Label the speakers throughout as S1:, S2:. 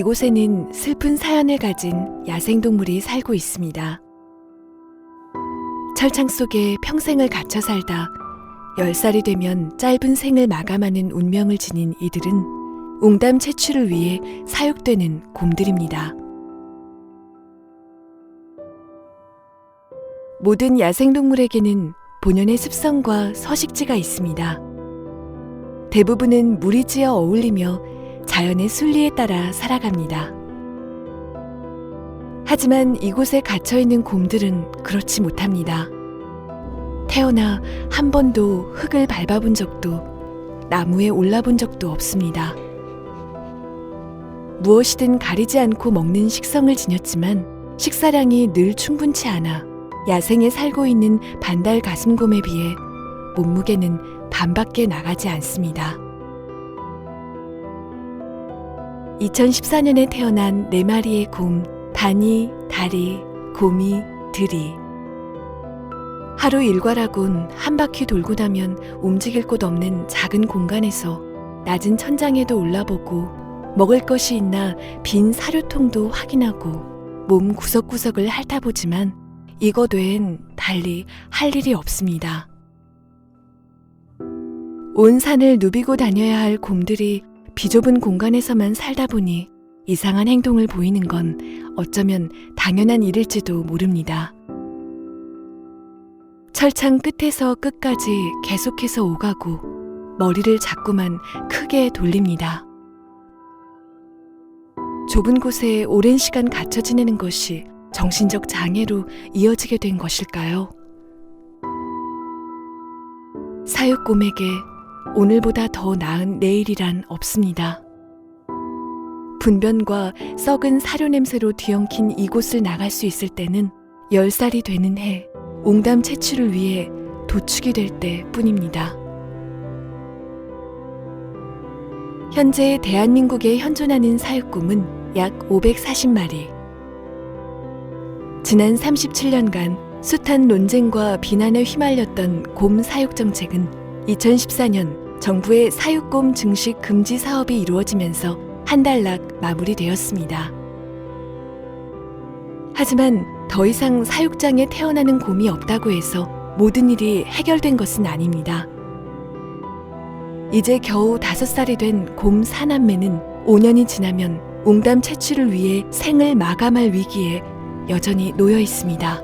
S1: 이곳에는 슬픈 사연을 가진 야생동물이 살고 있습니다. 철창 속에 평생을 갇혀 살다 10살이 되면 짧은 생을 마감하는 운명을 지닌 이들은 웅담 채취를 위해 사육되는 곰들입니다. 모든 야생동물에게는 본연의 습성과 서식지가 있습니다. 대부분은 물이 지어 어울리며 자연의 순리에 따라 살아갑니다. 하지만 이곳에 갇혀 있는 곰들은 그렇지 못합니다. 태어나 한 번도 흙을 밟아본 적도 나무에 올라본 적도 없습니다. 무엇이든 가리지 않고 먹는 식성을 지녔지만 식사량이 늘 충분치 않아 야생에 살고 있는 반달 가슴곰에 비해 몸무게는 반밖에 나가지 않습니다. 2014년에 태어난 네 마리의 곰, 다니, 다리, 곰이, 들이. 하루 일과라곤 한 바퀴 돌고 나면 움직일 곳 없는 작은 공간에서 낮은 천장에도 올라보고 먹을 것이 있나 빈 사료통도 확인하고 몸 구석구석을 핥아보지만 외엔 달리 할 일이 없습니다. 온 산을 누비고 다녀야 할 곰들이 비좁은 공간에서만 살다 보니 이상한 행동을 보이는 건 어쩌면 당연한 일일지도 모릅니다. 철창 끝에서 끝까지 계속해서 오가고 머리를 자꾸만 크게 돌립니다. 좁은 곳에 오랜 시간 갇혀 지내는 것이 정신적 장애로 이어지게 된 것일까요? 사육곰에게 오늘보다 더 나은 내일이란 없습니다. 분변과 썩은 사료 냄새로 뒤엉킨 이곳을 나갈 수 있을 때는 10살이 되는 해 옹담 채취를 위해 도축이 될 때 뿐입니다. 현재 대한민국에 현존하는 사육곰은 약 540마리. 지난 37년간 숱한 논쟁과 비난에 휘말렸던 곰 사육 정책은 2014년 정부의 사육곰 증식 금지 사업이 이루어지면서 한 달락 마무리되었습니다. 하지만 더 이상 사육장에 태어나는 곰이 없다고 해서 모든 일이 해결된 것은 아닙니다. 이제 겨우 다섯 살이 된 곰 사남매는 5년이 지나면 옹담 채취를 위해 생을 마감할 위기에 여전히 놓여 있습니다.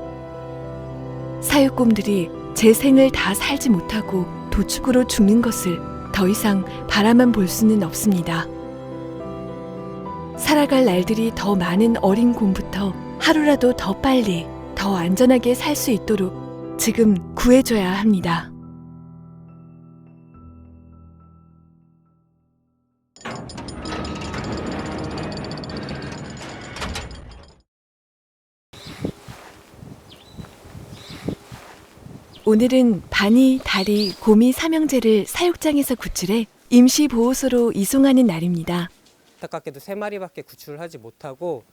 S1: 사육곰들이 제 생을 다 살지 못하고 도축으로 죽는 것을 더 이상 바라만 볼 수는 없습니다. 살아갈 날들이 더 많은 어린 곰부터 하루라도 더 빨리, 더 안전하게 살 수 있도록 지금 구해줘야 합니다. 오늘은 바니, 다리, 곰이 삼형제를 사육장에서 구출해 임시 보호소로 이송하는 날입니다.
S2: 안타깝게도 세 마리밖에 구출을 하지 못하고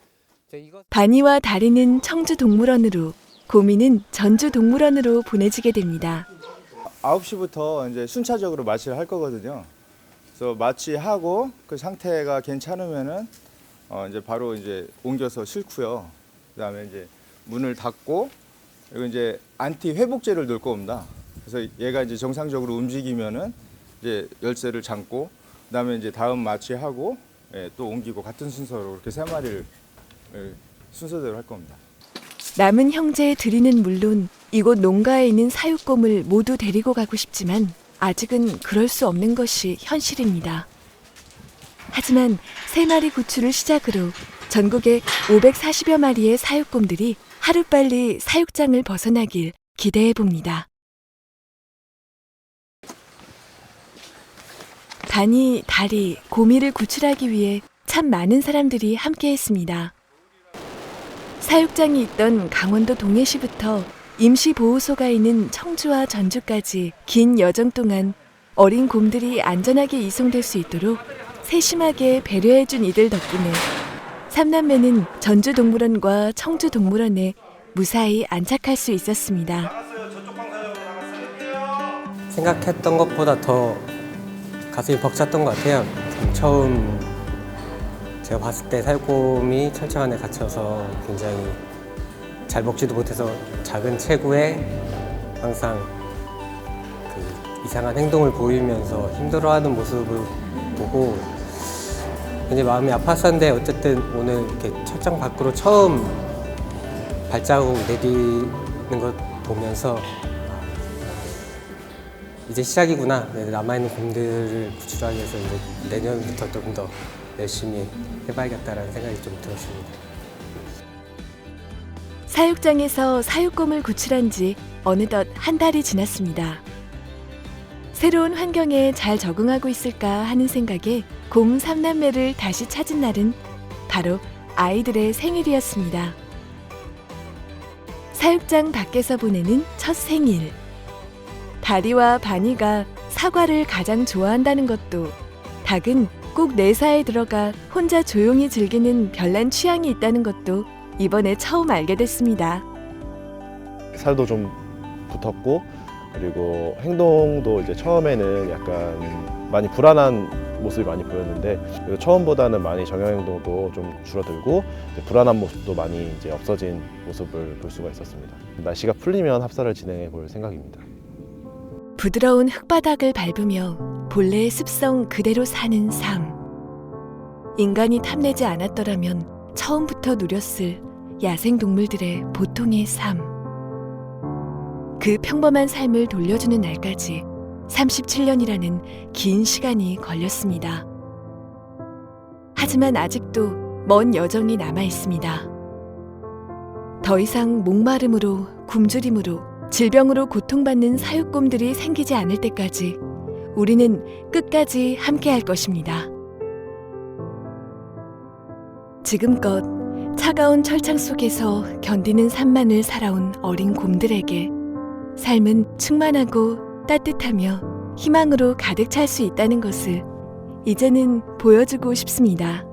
S1: 바니와 다리는 청주 동물원으로, 곰이는 전주 동물원으로 보내지게 됩니다.
S3: 9시부터 이제 순차적으로 마취를 할 거거든요. 그래서 마취하고 그 상태가 괜찮으면은 어 이제 바로 이제 옮겨서 싣고요. 그다음에 이제 문을 닫고 그리고 이제 안티 회복제를 넣을 겁니다. 그래서 얘가 이제 정상적으로 움직이면은 이제 열쇠를 잠고 그다음에 이제 다음 마취하고 예, 또 옮기고 같은 순서로 이렇게 세 마리를 예, 순서대로 할 겁니다.
S1: 남은 형제의 들이는 물론 이곳 농가에 있는 사육곰을 모두 데리고 가고 싶지만 아직은 그럴 수 없는 것이 현실입니다. 하지만 세 마리 구출을 시작으로 전국에 540여 마리의 사육곰들이 하루빨리 사육장을 벗어나길 기대해 봅니다. 단이, 다리, 고미를 구출하기 위해 참 많은 사람들이 함께 했습니다. 사육장이 있던 강원도 동해시부터 임시보호소가 있는 청주와 전주까지 긴 여정 동안 어린 곰들이 안전하게 이송될 수 있도록 세심하게 배려해준 이들 덕분에 삼남매는 전주동물원과 청주동물원에 무사히 안착할 수 있었습니다.
S2: 생각했던 것보다 더 가슴이 벅찼던 것 같아요. 처음
S4: 제가 봤을 때 사육곰이 철창 안에 갇혀서 굉장히 잘 먹지도 못해서 작은 체구에 항상 그 이상한 행동을 보이면서 힘들어하는 모습을 보고 굉장히 마음이 아팠었는데 어쨌든 오늘 이렇게 철장 밖으로 처음 발자국 내디는 것 보면서 아, 이제 시작이구나. 네, 남아있는 곰들을 구출하기 위해서 이제 내년부터 좀더 열심히 해봐야겠다라는 생각이 좀 들었습니다.
S1: 사육장에서 사육곰을 구출한 지 어느덧 한 달이 지났습니다. 새로운 환경에 잘 적응하고 있을까 하는 생각에 곰 삼남매를 다시 찾은 날은 바로 아이들의 생일이었습니다. 사육장 밖에서 보내는 첫 생일. 다리와 바니가 사과를 가장 좋아한다는 것도 닭은 꼭 내사에 들어가 혼자 조용히 즐기는 별난 취향이 있다는 것도 이번에 처음 알게 됐습니다.
S5: 살도 좀 붙었고 그리고 행동도 이제 처음에는 약간 많이 불안한 모습이 많이 보였는데 처음보다는 많이 정형 행동도 좀 줄어들고 불안한 모습도 많이 이제 없어진 모습을 볼 수가 있었습니다. 날씨가 풀리면 합사를 진행해 볼 생각입니다.
S1: 부드러운 흙바닥을 밟으며 본래의 습성 그대로 사는 삶. 인간이 탐내지 않았더라면 처음부터 누렸을 야생 동물들의 보통의 삶. 그 평범한 삶을 돌려주는 날까지 37년이라는 긴 시간이 걸렸습니다. 하지만 아직도 먼 여정이 남아 있습니다. 더 이상 목마름으로 굶주림으로 질병으로 고통받는 사육곰들이 생기지 않을 때까지 우리는 끝까지 함께 할 것입니다. 지금껏 차가운 철창 속에서 견디는 산만을 살아온 어린 곰들에게 삶은 충만하고 따뜻하며 희망으로 가득 찰 수 있다는 것을 이제는 보여주고 싶습니다.